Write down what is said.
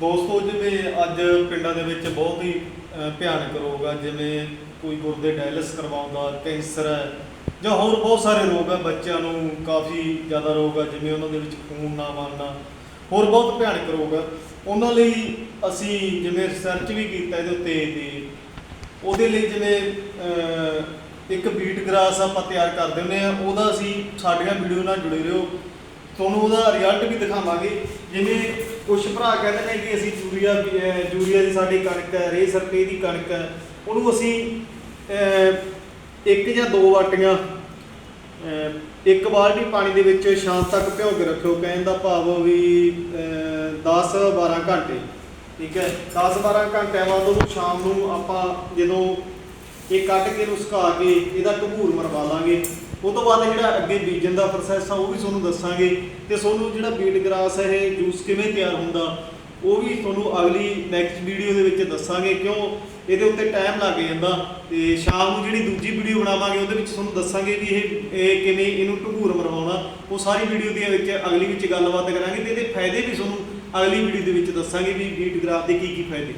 ਦੋਸਤੋ, ਜਿਵੇਂ ਅੱਜ ਪਿੰਡਾਂ ਦੇ ਵਿੱਚ ਬਹੁਤ ਹੀ ਭਿਆਨਕ ਰੋਗ ਆ, ਜਿਵੇਂ ਕੋਈ ਗੁਰਦੇ ਡਾਇਲਿਸ ਕਰਵਾਉਂਦਾ, ਕੈਂਸਰ ਹੈ ਜਾਂ ਹੋਰ ਬਹੁਤ ਸਾਰੇ ਰੋਗ ਆ, ਬੱਚਿਆਂ ਨੂੰ ਕਾਫੀ ਜ਼ਿਆਦਾ ਰੋਗ ਆ, ਜਿਵੇਂ ਉਹਨਾਂ ਦੇ ਵਿੱਚ ਖੂਨ ਨਾ ਬਣਨਾ ਹੋਰ ਬਹੁਤ ਭਿਆਨਕ ਰੋਗ ਆ। ਉਹਨਾਂ ਲਈ ਅਸੀਂ ਜਿਵੇਂ ਰਿਸਰਚ ਵੀ ਕੀਤਾ ਇਹਦੇ ਉੱਤੇ ਤੇ ਉਹਦੇ ਲਈ ਜਿਵੇਂ ਇੱਕ ਬੀਟ ਗ੍ਰਾਸ ਆਪਾਂ ਤਿਆਰ ਕਰਦੇ ਹੁੰਦੇ ਆ ਉਹਦਾ ਅਸੀਂ ਸਾਡੀਆਂ ਵੀਡੀਓ ਨਾਲ ਜੁੜੇ ਰਹੋ। ਤੁਹਾਨੂੰ ਉਹਦਾ ਰਿਜ਼ਲਟ ਵੀ ਦਿਖਾਵਾਂਗੇ। ਜਿਵੇਂ ਕੁਝ ਭਰਾ ਕਹਿੰਦੇ ਨੇ ਕਿ ਅਸੀਂ ਯੂਰੀਆ ਵੀ, ਅਹ, ਯੂਰੀਆ ਦੀ ਸਾਡੀ ਕਣਕ ਹੈ ਰੇ ਸਰਪੇ ਦੀ ਕਣਕ ਹੈ। ਉਹਨੂੰ ਅਸੀਂ ਅਹ, ਇੱਕ ਜਾਂ ਦੋ ਵਾਟੀਆਂ ਅਹ, ਇੱਕ ਬਾਲਟੀ ਪਾਣੀ ਦੇ ਵਿੱਚ ਸ਼ਾਮ ਤੱਕ ਭਿਓ ਕੇ ਰੱਖਿਓ ਕਹਿਣ ਦਾ ਭਾਵ ਵੀ 10 12 ਘੰਟੇ ਠੀਕ ਹੈ? 10 12 ਘੰਟਿਆਂ ਬਾਅਦ ਉਹਨੂੰ ਸ਼ਾਮ ਨੂੰ ਆਪਾਂ ਜਦੋਂ ਇਹ ਕੱਢ ਕੇ ਇਹਨੂੰ ਸੁਕਾ ਕੇ ਇਹਦਾ ਘਬੂਰ ਮਰਵਾ ਲਾਂਗੇ। ਉਹ ਤੋਂ ਬਾਅਦ ਜਿਹੜਾ ਅੱਗੇ ਬੀਜਣ ਦਾ ਪ੍ਰੋਸੈਸ ਆ, ਉਹ ਵੀ ਤੁਹਾਨੂੰ ਦੱਸਾਂਗੇ। ਤੇ ਤੁਹਾਨੂੰ ਜਿਹੜਾ ਬੀਟ ਗ੍ਰਾਸ ਹੈ ਇਹ ਜੂਸ ਕਿਵੇਂ ਤਿਆਰ ਹੁੰਦਾ, ਉਹ ਵੀ ਤੁਹਾਨੂੰ ਅਗਲੀ ਨੈਕਸਟ ਵੀਡੀਓ ਦੇ ਵਿੱਚ ਦੱਸਾਂਗੇ। ਕਿਉਂ? ਇਹਦੇ ਉੱਤੇ ਟਾਈਮ ਲੱਗ ਜਾਂਦਾ। ਤੇ ਸ਼ਾਮ ਨੂੰ ਜਿਹੜੀ ਦੂਜੀ ਵੀਡੀਓ ਬਣਾਵਾਂਗੇ, ਉਹਦੇ ਵਿੱਚ ਤੁਹਾਨੂੰ ਦੱਸਾਂਗੇ ਵੀ ਇਹ ਇਹ ਕਿਵੇਂ ਇਹਨੂੰ ਢੰਗੂਰ ਮਰਵਾਉਣਾ। ਉਹ ਸਾਰੀ ਵੀਡੀਓ ਦੇ ਵਿੱਚ, ਅਗਲੀ ਵਿੱਚ ਗੱਲਬਾਤ ਕਰਾਂਗੇ ਤੇ ਇਹਦੇ ਫਾਇਦੇ ਵੀ ਤੁਹਾਨੂੰ ਅਗਲੀ ਵੀਡੀਓ ਦੇ ਵਿੱਚ ਦੱਸਾਂਗੇ ਵੀ ਬੀਟ ਗ੍ਰਾਸ ਦੇ ਕੀ ਕੀ ਫਾਇਦੇ।